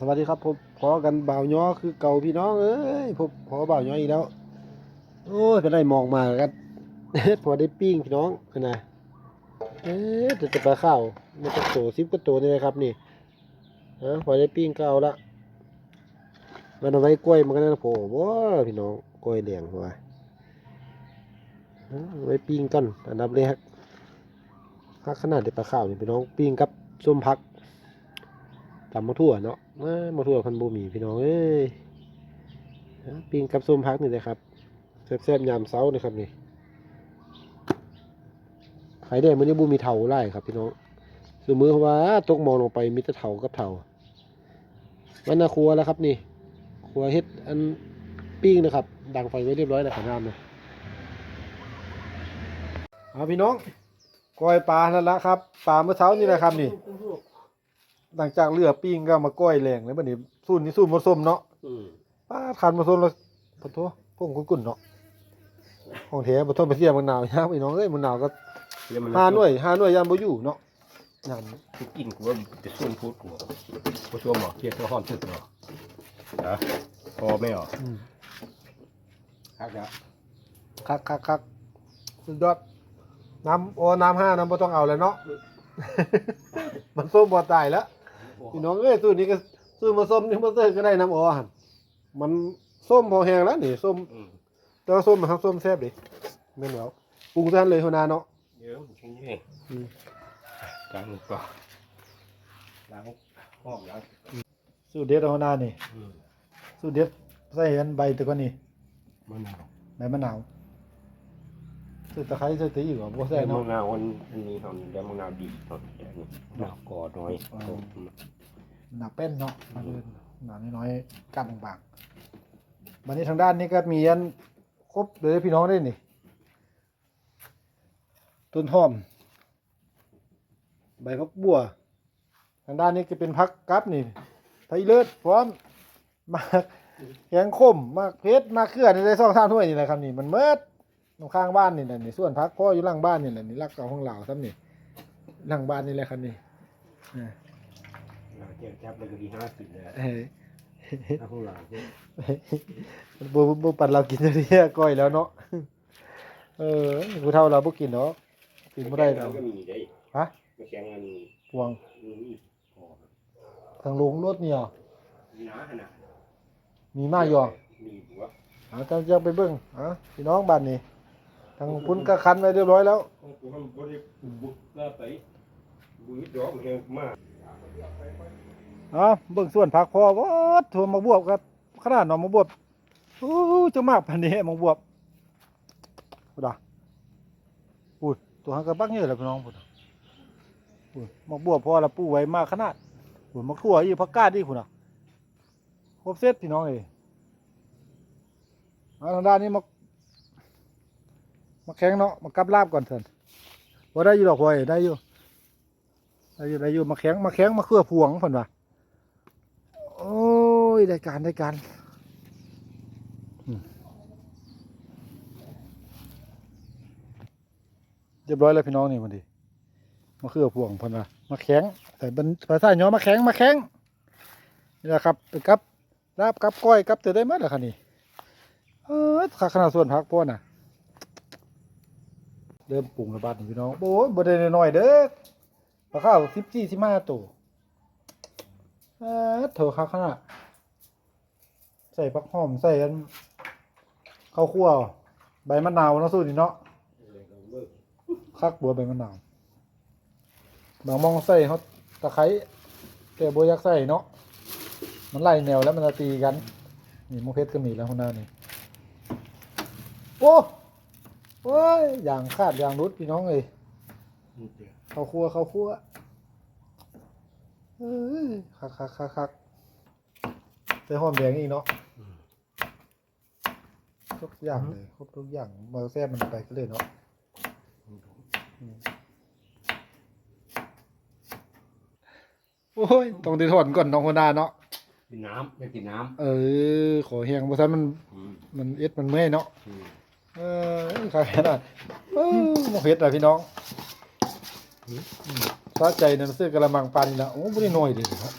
สวัสดีครับผมพอกันบ่าวย้อคือเก่าพี่น้องเอ้ยผมพอบ่าวย้ออีกแล้ว โอ้ยเป็นไรมองมากันพอได้ปิ้งพี่น้องนะเอ๊ะจะจะปลาข้าวมันจะโตซิบก็โตนี่นะครับนี่ฮะพอได้ปิ้งก็เอาละมันเอาไว้กล้วยมันก็น่าโผล่ว้าพี่น้องกล้วยเหลียงว่ะฮะเอาไว้ปิ้งก่อนอันดับแรกพักขนาดเด็ดปลาข้าวนี่พี่น้องปิ้งกับส้มพักตำมะทั่วเนาะ เอ้ยมะทั่วพันธุ์บูมีพี่น้องเอ้ยปิ้งกับส้มพักนี่เลยครับแซ่บๆยามเช้านี่ครับนี่ไข่แดงมันนี่บูมีเถาไล่ครับพี่น้องสมมือว่าตกมองลงไปมีแต่เถากับเถาวันนาครัวแล้วครับนี่ครัวเฮ็ดอันปิ้งนะครับ ดังไฟไว้เรียบร้อยแล้วครับน้ำเลยเอาพี่น้องกอยปลาแล้วละครับปลาเมื่อเช้านี่แหละครับนี่ หลังจากเลือปิ้งก็มาก้อยแรงแล้วบัดนี้สู้นี่สู้มาส้มเนาะอืมป้าทานมาส้มแล้วปะโทพวกกุ่นๆเนาะของแท้บ่ต้องไปเสียมันหนาวยามไอ้น้องเอ้ยมันหนาวก็เดี๋ยวมันห้าหน่วยห้าหน่วยยามบ่อยู่เนาะยามกูกินกูว่าจะส่วนพูดกูกูช่วงหมอเทียบตัวห้อนสุดเนาะนะพอไม่หรออืมครับนะคักคักคักสุดยอดน้ำโอ้น้ำห้าน้ำบ่ต้องเอาแล้วเนาะ มันส้มบ่ตายแล้ว พี่น้องเอ้ยสู้นี้ก็สู้มาส้มนี่มาเตอก็ได้น้ำอ๋อหั่นมันส้มพอแห้งแล้วนี่ส้มอืมแต่ว่าส้มมันทั้งส้มแซ่บดิแม่นแล้วปรุงซะเลยหัวหน้าเนาะ เดี๋ยวชิ้นนี้เองอืม ล้างก่อนล้างห้องล้างสูตรเด็ดเอาหัวหน้านี่ อืมสูตรเด็ดใส่อันใบตะกอนนี่มะนาวใบมะนาวสูตรตะไคร้ใส่ตะอีกว่าบ่ใส่แต่มะเนาะนาวมันอันนี้ตอนเดี๋ยวมะนาวดีตอนเดี๋ยวนี้ มะนาวกอน้อยอ๋อหนาเป็นเนาะมาเลยหนาน้อยๆกันบางๆวันนี้ทางด้านนี้ก็มีอันครบเลยพี่น้องได้นี่ ต้นหอม ใบพักบัว ทางด้านนี้ก็เป็นพักกับนี่ไทยเลิศพร้อมมากแกงขมมากเพชรมากเครือนี่ได้สองสามถ้วยนี่แหละครับนี่มันเมิดตรงข้างบ้านนี่แหละนี่ส่วนพักพ่ออยู่หลังบ้านนี่แหละนี่รักเก่าห้องเหล่าซ้ำนี่ หลังบ้านนี่แหละครับนี่อ่าเราเทียบจับเลยก็ดีห้าสิบเลยเอ้ยถ้าพวกเราเนี่ยบ่บ่บ่ปัดเรากินเรียก้อยแล้วเนาะเออผู้เฒ่าเราบ่กินเนาะกินบ่ได้เราเนาะก็มีได้ฮะมาแข่งกันพวงนี่พอทางลงรถเนี่ยมีน้าขนาดมีมาอยู่มีหัวอ่าจะจะไปเบิ่งอะพี่น้องบ้านนี้ทางพุ่นก็คันไว้เรียบร้อยแล้วของกูทำ บริบุกก็ไปบุยดอกมันเองมากอะเบิ่งส่วนผักพอวัดถั่วมะบวบครับขนาดหน่อมะบวบโอ้จะมากปานนี้มะบวบพุดอะอุ้ยตัวหันกระบักเยอะเลยพี่น้องพุดาอุ้ยมะบวบพอละปูไว้มากขนาดอุ้ยมะขั่วอีผักกาดอีกพุ่นอะครบเซตพี่น้องเอ้ยทางด้านนี้มามาแข็งเนาะมากับลาบก่อนเถินว่าได้อยู่ดอกพลอยได้อยู่ ได้อยู่ได้อยู่มาแข็งมาแข็งมาเครือพวงเพิ่นว่าโอ้ยได้การได้การเรียบร้อยแล้วพี่น้องนี่มันดีมาเครือพวงพิ่นว่ามาแข็งใส่เป็นภาษาย้อมาแข็งมาแข็งนี่แหละครับเป็นกับลาบกับก้อยกับเตอได้ไหมล้วค่ะนี่เออขาขนาดส่วนพักพ่อน่ะ เริ่มปรุงระบาดนี่พี่น้องโอ้ยบ่ได้น้อยเด้อ ปลาข้าวสิบสี่สิบห้าตัวเออเถอะครับขนาดใส่ผักหอมใส่กันข้าวคั่วใบมะนาวเนาะสูตรนี้เนาะคักบัวใบมะนาวบางมองใส่เขาตะไคร้แต่บัวยักใส่เนาะมันไล่แนวแล้วมันจะตีกันนี่มะเพชรก็มีแล้วคนหน้านี่โอ้โอ้ยอย่างขาดอย่างรุดพี่น้องเลย ข้าวคั่วข้าวคั่วเอ้ยคักคักคักคักใส่หอมแดงอีกเนาะทุกอย่างเลยครบทุกอย่างมาแซ่บมันไปก็เลยเนาะอืมโอ้ยต้องได้ถอนก่อนน้องคนดาเนาะกินน้ำไม่กินน้เออ ขอแหงเพราะฉะนั้นมันำอืมมันเอ็ดมันเมื่อยเนาะอืมเออขายขนาดเออมาเฮ็ดอะพี่น้องอืม สะใจนั่นซื้อกระมังปานนี่ละโอ้บ่ได้น้อยเด้เนาะ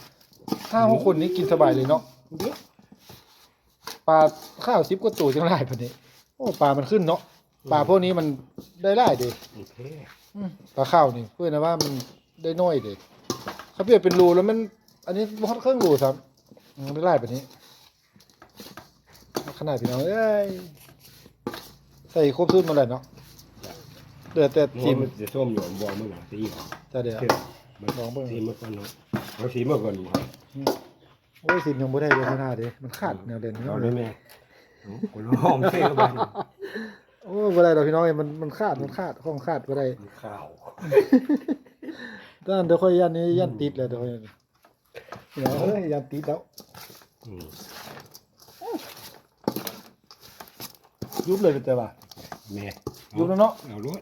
ห้าหกคนนี้กินสบายเลยเนาะปลาข้าวซิบก็ตัวจังไรพันนี้โอ้ปลามันขึ้นเนาะปลาพวกนี้มันได้ไล่เด้โอเคอืมปลาข้าวนี่เพื่อนนะว่ามันได้น้อยเด้เขาเปลี่ยนเป็นรูแล้วมัน อันนี้พอดเครื่องรูซ้ำมันได้ไล่แบบนี้ ขนาดพี่น้องเอ้ยใส่ครบทุนมาเลยเนาะ เดือดแต่มัจิ้มนจะส้มอยู่บ่มึงอะตีเหรอแต่เดี๋ยว เชื่อมันลองเบิ่ง สีมันก่อนเนาะเอาสีมาก่อนครับโอ้ยสินยังบ่ได้เลยขนาดเด้มันขาดแนวเด่นเอาได้ไหมเอาคนหอมเท่เข้าไปโอ้ยบ่ได้ดอกพี่น้องเอ้ยมันมันขาดมันขาดของขาดบ่ได้มันข้าวด้านเดี๋ยวค่อยยันนี้ยันติดแล้วเดี๋ยวค่อยยันเดี๋ยวเอ้ยยันติดแล้วอืมยุบเลยเป็นแต่ว่าแม่ ยุบแล้วเนาะเอาลวด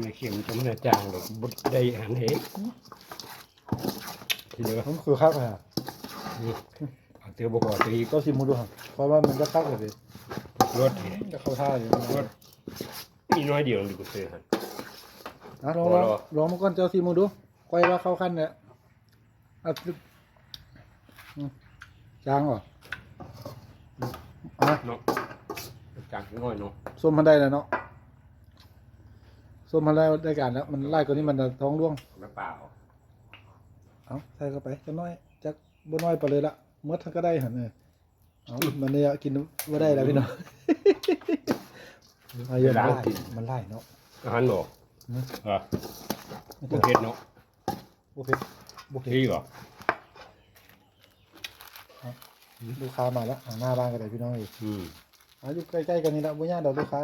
ไม่เค็มจะมันจางหรอกบดได้หันเหงทีเดียวมันคือคักเลยอะนี่เอาเตียวบกอตีก็สิมูดูครับเพราะว่ามันจะคักเลยดิรถจะเข้าท่าอยู่รถมีน้อยเดียวดีกว่าเสือหันอะลองลองลองมาก่อนเจ้าสิมูดูค่อยว่าเข้าขั้นเนี่ยอะอืมจางเหรออะ เนาะ จางน้อยเนาะส้มมันได้แล้วเนาะส้มมันได้ได้การแล้ว มันไล่กว่านี้มันจะท้องร่วงน้ำเปล่าเอาใส่เข้าไปจะน้อยจักบ่น้อยไปเลยละเมื่อท่านก็ได้หันเออเอามันเนี่ยกินบ่ได้แล้วพี่น้องเอาเยอะมันไล่มันไล่เนาะอาหารหนออืมอะบุเพ็ดเนาะโอเคโอเคที่เหรอลูกค้ามาแล้วหาหน้าบ้านกันเลยพี่น้องเอ้ย อืมอาอยู่ใกล้ๆกันนี่ละบ่ยากดอกลูกค้า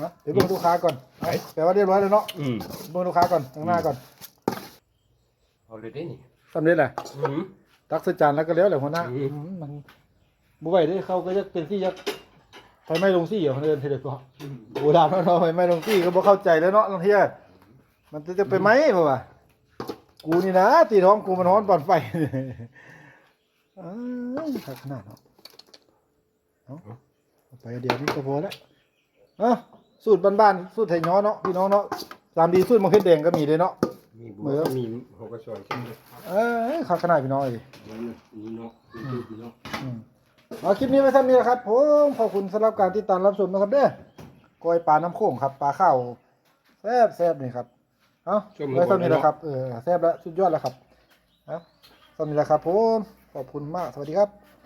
ฮะเดี๋ยวเบิ่งลูกค้าก่อนเอาแปลว่าเรียบร้อยแล้วเนาะอืมเบิ่งลูกค้าก่อนข้างหน้าก่อนเอาเลยได้นี่สำเร็จแหละอืม ตักใส่จานแล้วก็แล้วแหละหัวหน้าอืม อืมมันบ่ไหวเด้เขาก็จะเป็นที่ยักไฟไหม้ลงซี่เหรอเดินเทเด็กก็โบราณเนาะไฟไหม้ลงซี่ก็บ่เข้าใจแล้วเนาะลางเทียมันจะจะไปไหมบ่ว่ากูนี่นะตีท้องกูมันร้อนปอนไฟเอ้ย ขัดขนาดเนาะเอาเอาไปเดี๋ยวนี้ก็พอแล้วเอ้าสูตรบ้านๆสูตรไทยน้อเนาะพี่น้องเนาะตามดีสูตรมะเขือแดงก็มีเลยเนาะ มีบัเหมืวอน มีหัวกระชอนเช่นนี้เอ้ยขัดขนาดพี่น้องเอ้ยนี่เนาะนี่เนาะ อืมเอาคลิปนี้ไว้เท่านี้นะครับผมขอบคุณสำหรับการติดตามรับชมนะครับเด้อกอยปลาน้ำโขงครับปลาข้าวแซ่บแซ่บนี่ครับเอาไว้เท่านี้แหละครับเออแซ่บแล้วสุดยอดแล้วครับเอาเท่านี้แหละครับผม ขอบคุณมาก สวัสดีครับ